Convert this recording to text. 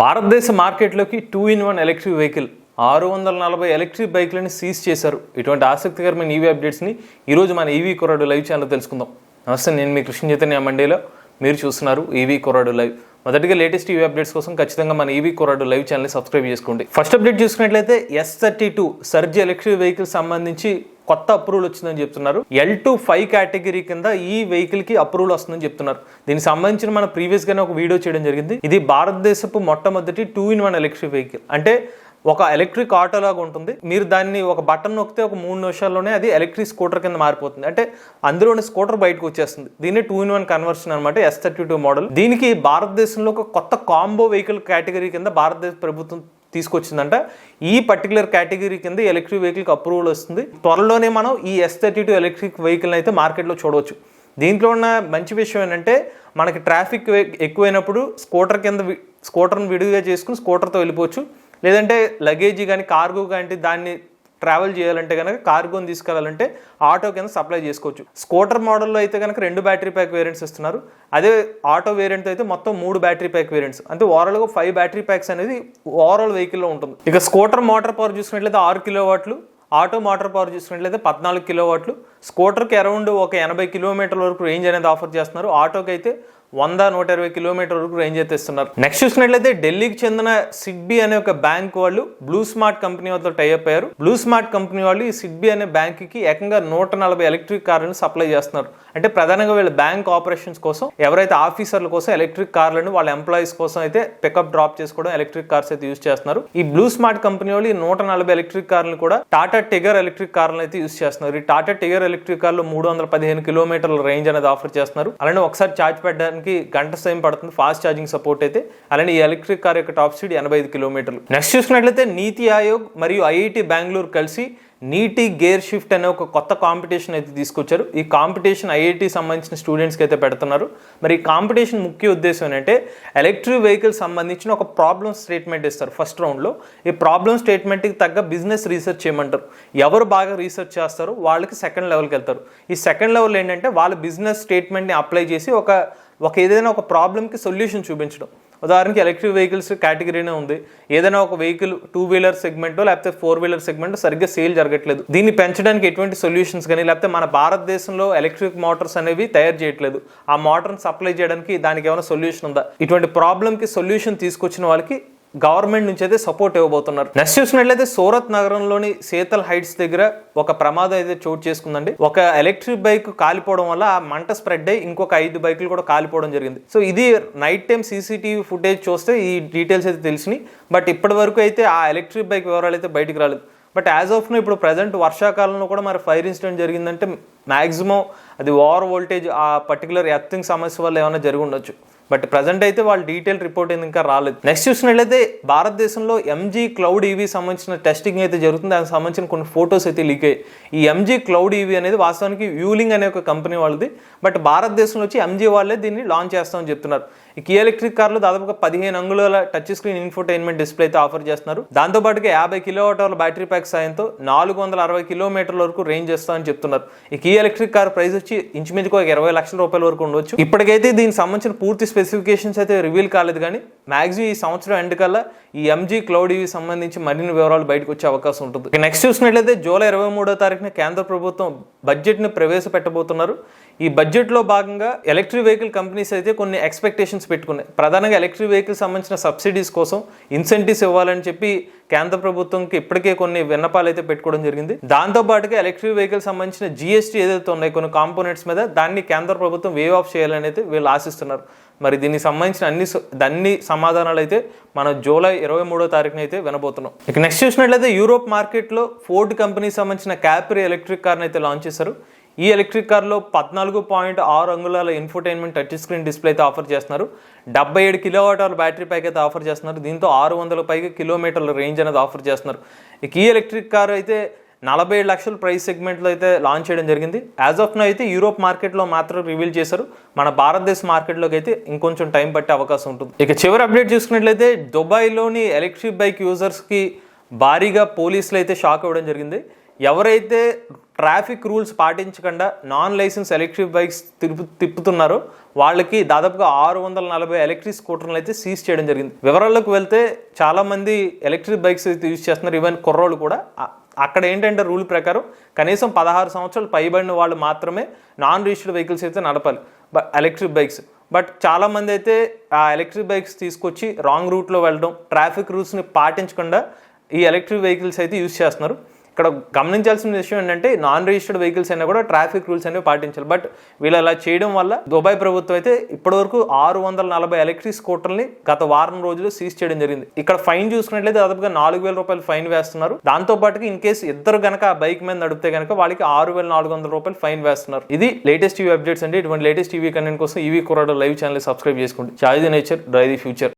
భారతదేశ మార్కెట్లోకి two in one electric vehicle ఆరు వందల నలభై ఎలక్ట్రిక్ బైక్లని సీజ్ చేశారు. ఇటువంటి ఆసక్తికరమైన ఈవీ అప్డేట్స్ని ఈరోజు మన ఈవీ కొరాడు లైవ్ ఛానల్ తెలుసుకుందాం. నమస్తే నేను మీ కృష్ణ చైతన్య మండేలో. మీరు చూస్తున్నారు ఈవీ కొరాడు లైవ్. మొదటిగా లేటెస్ట్ ఈవీ అప్డేట్స్ కోసం ఖచ్చితంగా మన ఈవీ కొరాడు లైవ్ ఛానల్ని సబ్స్క్రైబ్ చేసుకోండి. ఫస్ట్ అప్డేట్ చూసుకున్నట్లయితే S thirty two surge electric vehicle సంబంధించి కొత్త అప్రూవల్ వచ్చిందని చెప్తున్నారు. ఎల్ టు ఫైవ్ కేటగిరీ కింద ఈ వెహికల్కి అప్రూవల్ వస్తుందని చెప్తున్నారు. దీనికి సంబంధించిన మన ప్రీవియస్ గానే ఒక వీడియో చేయడం జరిగింది. ఇది భారతదేశపు మొట్టమొదటి two in one electric vehicle అంటే ఒక ఎలక్ట్రిక్ ఆటో లాగా ఉంటుంది. మీరు దాన్ని ఒక బటన్ నొక్కితే ఒక మూడు నిమిషాల్లోనే అది ఎలక్ట్రిక్ స్కూటర్ కింద మారిపోతుంది. అంటే అందులోని స్కూటర్ బయటకు వచ్చేస్తుంది. దీన్ని టూ ఇన్ వన్ కన్వర్షన్ అనమాట ఎస్ థర్టీ టూ మోడల్ దీనికి భారతదేశంలో ఒక కొత్త కాంబో వెహికల్ కేటగిరీ కింద భారతదేశ ప్రభుత్వం తీసుకొచ్చిందంట. ఈ పర్టికులర్ కేటగిరీ కింద ఎలక్ట్రిక్ వెహికల్కి అప్రూవల్ వస్తుంది. త్వరలోనే మనం ఈ ఎస్ థర్టీ టూ ఎలక్ట్రిక్ వెహికల్ని అయితే మార్కెట్లో చూడవచ్చు. దీంట్లో ఉన్న మంచి విషయం ఏంటంటే మనకి ట్రాఫిక్ ఎక్కువైనప్పుడు స్కూటర్ కింద వి- స్కూటర్ని విడిగా చేసుకుని స్కూటర్తో వెళ్ళిపోవచ్చు. లేదంటే లగేజీ కానీ కార్గో కానీ దాన్ని ట్రావెల్ చేయాలంటే కనుక కార్గోని తీసుకెళ్ళాలంటే ఆటో కింద సప్లై చేసుకోవచ్చు. స్కూటర్ మోడల్లో అయితే కనుక రెండు బ్యాటరీ ప్యాక్ వేరియంట్స్ ఇస్తున్నారు. అదే ఆటో వేరియంట్ అయితే మొత్తం మూడు బ్యాటరీ ప్యాక్ వేరియంట్స్ అంటే ఓవరాల్గా ఫైవ్ బ్యాటరీ ప్యాక్స్ అనేది ఓవరాల్ వెహికల్లో ఉంటుంది. ఇక స్కూటర్ మోటార్ పవర్ చూసుకున్నట్లయితే ఆరు కిలో వాట్లు ఆటో మోటార్ పవర్ చూసుకున్నట్లయితే పద్నాలుగు కిలో వాట్లు స్కూటర్కి అరౌండ్ ఒక ఎనభై కిలోమీటర్ల వరకు రేంజ్ అనేది ఆఫర్ చేస్తున్నారు. ఆటోకి అయితే వంద నూట ఇరవై కిలోమీటర్ వరకు రేంజ్ అయితే ఇస్తున్నారు. నెక్స్ట్ చూసినట్లయితే ఢిల్లీకి చెందిన సిడ్బీ అనే ఒక బ్యాంక్ వాళ్ళు బ్లూ స్మార్ట్ కంపెనీ వాళ్ళతో టైఅప్ అయ్యారు. బ్లూ స్మార్ట్ కంపెనీ వాళ్ళు ఈ సిడ్బీ అనే బ్యాంక్కి ఏకంగా నూట నలభై ఎలక్ట్రిక్ కార్లను సప్లై చేస్తున్నారు. అంటే ప్రధానంగా వీళ్ళ బ్యాంక్ ఆపరేషన్స్ కోసం ఎవరైతే ఆఫీసర్ల కోసం ఎలక్ట్రిక్ కార్లను వాళ్ళ ఎంప్లాయీస్ కోసం అయితే పికప్ డ్రాప్ చేసుకోవడం ఎలక్ట్రిక్ కార్స్ అయితే యూస్ చేస్తున్నారు. ఈ బ్లూ స్మార్ట్ కంపెనీ వాళ్ళు ఈ నూట నలభై ఎలక్ట్రిక్ కార్లను కూడా టాటా టిగర్ ఎలక్ట్రిక్ కార్లను అయితే యూస్ చేస్తున్నారు. ఈ టాటా టిగర్ ఎలక్ట్రిక్ కార్లు మూడు వందల పదిహేను కిలోమీటర్ల రేంజ్ అనేది ఆఫర్ చేస్తున్నారు. అలానే ఒకసారి ఛార్జ్ పెట్టడానికి గంట సమయం పడుతుంది ఫాస్ట్ ఛార్జింగ్ సపోర్ట్ అయితే. అలానే ఈ ఎలక్ట్రిక్ కార్ యొక్క టాప్ స్పీడ్ ఎనభై ఐదు కిలోమీటర్లు. నెక్స్ట్ చూసుకున్నట్లయితే నీతి ఆయోగ్ మరియు ఐఐటి బెంగళూరు కలిసి నీటి గేర్ షిఫ్ట్ అనే ఒక కొత్త కాంపిటీషన్ అయితే తీసుకొచ్చారు. ఈ కాంపిటీషన్ ఐఐటి సంబంధించిన స్టూడెంట్స్కి అయితే పెడుతున్నారు. మరి ఈ కాంపిటీషన్ ముఖ్య ఉద్దేశం ఏంటంటే ఎలక్ట్రిక్ వెహికల్ సంబంధించిన ఒక ప్రాబ్లమ్ స్టేట్మెంట్ ఇస్తారు ఫస్ట్ రౌండ్లో ఈ ప్రాబ్లమ్ స్టేట్మెంట్కి తగ్గ బిజినెస్ రీసెర్చ్ చేయమంటారు. ఎవరు బాగా రీసెర్చ్ చేస్తారో వాళ్ళకి సెకండ్ లెవెల్కి వెళ్తారు. ఈ సెకండ్ లెవెల్ ఏంటంటే వాళ్ళ బిజినెస్ స్టేట్మెంట్ని అప్లై చేసి ఒక ఒక ఏదైనా ఒక ప్రాబ్లమ్కి సొల్యూషన్ చూపించడం. ఉదాహరణకి ఎలక్ట్రిక్ వెహికల్స్ కేటగిరీనే ఉంది. ఏదైనా ఒక వెహికల్ టూ వీలర్ సెగ్మెంటో లేకపోతే ఫోర్ వీలర్ సెగ్మెంట్ సరిగ్గా సేల్ జరగట్లేదు. దీన్ని పెంచడానికి ఎటువంటి సొల్యూషన్స్ కానీ లేకపోతే మన భారతదేశంలో ఎలక్ట్రిక్ మోటార్స్ అనేవి తయారు చేయట్లేదు. ఆ మోటార్ని సప్లై చేయడానికి దానికి ఏమైనా సొల్యూషన్ ఉందా? ఇటువంటి ప్రాబ్లమ్కి సొల్యూషన్ తీసుకొచ్చిన వాళ్ళకి గవర్నమెంట్ నుంచి అయితే సపోర్ట్ ఇవ్వబోతున్నారు. నెక్స్ట్ చూసినట్లయితే సూరత్ నగరంలోని శీతల్ హైట్స్ దగ్గర ఒక ప్రమాదం అయితే చోటు చేసుకుందండి. ఒక ఎలక్ట్రిక్ బైక్ కాలిపోవడం వల్ల ఆ మంట స్ప్రెడ్ అయ్యి ఇంకొక ఐదు బైకులు కూడా కాలిపోవడం జరిగింది. సో ఇది నైట్ టైం సీసీటీవీ ఫుటేజ్ చూస్తే ఈ డీటెయిల్స్ అయితే తెలిసినాయి. బట్ ఇప్పటి వరకు అయితే ఆ ఎలక్ట్రిక్ బైక్ వివరాలు అయితే బయటకు రాలేదు. బట్ యాజ్ ఆఫ్ నో ఇప్పుడు ప్రజెంట్ వర్షాకాలంలో కూడా మరి ఫైర్ ఇన్సిడెంట్ జరిగిందంటే మాక్సిమం అది ఓవర్ వోల్టేజ్ ఆ పర్టికులర్ ఎర్తింగ్ సమస్య వల్ల ఏమైనా జరిగి ఉండొచ్చు. బట్ ప్రజెంట్ అయితే వాళ్ళ డీటెయిల్ రిపోర్ట్ ఇంకా రాలేదు. నెక్స్ట్ చూసినట్లయితే భారతదేశంలో ఎంజీ క్లౌడ్ ఈవీ సంబంధించిన టెస్టింగ్ అయితే జరుగుతుంది. దానికి సంబంధించిన కొన్ని ఫొటోస్ అయితే లీక్ అయ్యాయి. ఈ ఎంజీ క్లౌడ్ ఈవీ అనేది వాస్తవానికి వ్యూలింగ్ అనే ఒక కంపెనీ వాళ్ళది. బట్ భారతదేశంలో వచ్చి ఎంజీ వాళ్ళే దీన్ని లాంచ్ చేస్తామని చెప్తున్నారు. ఈ కీ ఎలక్ట్రిక్ కార్లు దాదాపుగా పదిహేను అంగుళాల టచ్ స్క్రీన్ ఇన్ఫోటైన్మెంట్ డిస్ప్లే అయితే ఆఫర్ చేస్తున్నారు. దాంతో పాటుగా యాభై కిలోమీటర్ల బ్యాటరీ ప్యాక్ సాయంతో నాలుగు వందల అరవై కిలోమీటర్ల వరకు రేంజ్ చేస్తామని చెప్తున్నారు. ఈ కీ ఎలక్ట్రిక్ కార్ ప్రైస్ వచ్చి ఇంచుమించుకు ఒక ఇరవై లక్షల రూపాయల వరకు ఉండవచ్చు ఇప్పటికైతే దీనికి సంబంధించిన పూర్తి స్పెసిఫికేషన్స్ అయితే రివీల్ కాలేదు కానీ మ్యాక్సిమం ఈ సంవత్సరం ఎండ్ కల్లా ఈ ఎంజీ క్లౌడ్ ఇవి సంబంధించి మరిన్ని వివరాలు బయటకు వచ్చే అవకాశం ఉంటుంది. నెక్స్ట్ చూసినట్లయితే జూలై ఇరవై మూడో తారీఖున కేంద్ర ప్రభుత్వం బడ్జెట్ని ప్రవేశపెట్టబోతున్నారు. ఈ బడ్జెట్లో భాగంగా ఎలక్ట్రిక్ వెహికల్ కంపెనీస్ అయితే కొన్ని ఎక్స్పెక్టేషన్స్ పెట్టుకున్నాయి. ప్రధానంగా ఎలక్ట్రిక్ వెహికల్ సంబంధించిన సబ్సిడీస్ కోసం ఇన్సెంటివ్స్ ఇవ్వాలని చెప్పి కేంద్ర ప్రభుత్వంకి ఇప్పటికే కొన్ని విన్నపాలు అయితే పెట్టుకోవడం జరిగింది. దాంతోపాటుగా ఎలక్ట్రిక్ వెహికల్ సంబంధించిన జిఎస్టీ ఏదైతే ఉన్నాయి కొన్ని కాంపోనెంట్స్ మీద దాన్ని కేంద్ర ప్రభుత్వం వేవ్ ఆఫ్ చేయాలని అయితే వీళ్ళు ఆశిస్తున్నారు. మరి దీనికి సంబంధించిన అన్ని అన్ని సమాధానాలు అయితే మనం జూలై ఇరవై మూడో తారీఖున అయితే వినబోతున్నాం. ఇక నెక్స్ట్ చూసినట్లయితే యూరోప్ మార్కెట్లో ఫోర్డ్ కంపెనీకి సంబంధించిన క్యాప్రీ ఎలక్ట్రిక్ కార్ని అయితే లాంచ్ చేశారు. ఈ ఎలక్ట్రిక్ కార్లో పద్నాలుగు పాయింట్ ఆరు అంగుళాల ఇన్ఫోటైన్మెంట్ టచ్ స్క్రీన్ డిస్ప్లే అయితే ఆఫర్ చేస్తున్నారు. డెబ్బై ఏడు కిలోవాట్ బ్యాటరీ ప్యాక్ అయితే ఆఫర్ చేస్తున్నారు. దీంతో ఆరు వందల పైగా కిలోమీటర్ల రేంజ్ అనేది ఆఫర్ చేస్తున్నారు. ఇక ఈ ఎలక్ట్రిక్ కార్ అయితే నలభై ఏడు లక్షల ప్రైస్ సెగ్మెంట్లో అయితే లాంచ్ చేయడం జరిగింది. యాజ్ ఆఫ్ నో అయితే యూరోప్ మార్కెట్లో మాత్రం రివీల్ చేశారు. మన భారతదేశ మార్కెట్లోకి అయితే ఇంకొంచెం టైం పట్టే అవకాశం ఉంటుంది. ఇక చివరి అప్డేట్ చూసుకున్నట్లయితే దుబాయ్లోని ఎలక్ట్రిక్ బైక్ యూజర్స్కి భారీగా పోలీసులు అయితే షాక్ అవ్వడం జరిగింది. ఎవరైతే ట్రాఫిక్ రూల్స్ పాటించకుండా నాన్ లైసెన్స్ ఎలక్ట్రిక్ బైక్స్ తిరుపు తిప్పుతున్నారు. వాళ్ళకి దాదాపుగా ఆరు వందల నలభై ఎలక్ట్రిక్ స్కూటర్లు అయితే సీజ్ చేయడం జరిగింది. వివరాల్లోకి వెళ్తే చాలామంది ఎలక్ట్రిక్ బైక్స్ అయితే యూజ్ చేస్తున్నారు. ఈవెన్ కుర్రోళ్ళు కూడా. అక్కడ ఏంటంటే రూల్ ప్రకారం కనీసం పదహారు సంవత్సరాలు పైబడిన వాళ్ళు మాత్రమే నాన్ రిజిస్టర్డ్ వెహికల్స్ అయితే నడపాలి. But electric bikes. బట్ చాలా మంది అయితే ఆ ఎలక్ట్రిక్ బైక్స్ తీసుకొచ్చి రాంగ్ రూట్లో వెళ్ళడం ట్రాఫిక్ రూల్స్ని పాటించకుండా ఈ ఎలక్ట్రిక్ వెహికల్స్ అయితే యూజ్ చేస్తున్నారు. ఇక్కడ గమనించాల్సిన విషయం ఏంటంటే నాన్ రిజిస్టర్డ్ వెహికల్స్ అయినా కూడా ట్రాఫిక్ రూల్స్ అనేవి పాటించాలి. బట్ వీళ్ళు అలా చేయడం వల్ల దుబాయ్ ప్రభుత్వం అయితే ఇప్పటివరకు ఆరు వందల నలభై ఎలక్ట్రిక్ స్కూటర్ని గత వారం రోజులు సీజ్ చేయడం జరిగింది. ఇక్కడ ఫైన్ చూసుకున్నట్లయితే దాదాపుగా నాలుగు వేల రూపాయలు ఫైన్ వేస్తున్నారు. దాంతో పాటుగా ఇన్ కేసు ఇద్దరు గనక ఆ బైక్ మీద నడిపితే గనక వాళ్ళకి ఆరు వేల నాలుగు వందల రూపాయలు ఫైన్ వేస్తున్నారు. ఇది లేటెస్ట్ టీవీ అప్డేట్స్ అండి. ఇటువంటి లేటెస్ట్ టీవీ కంటెంట్ కోసం ఈవీ కురాడు లైవ్ ఛానల్ సబ్స్క్రైబ్ చేసుకోండి చాయ్ the nature dry the future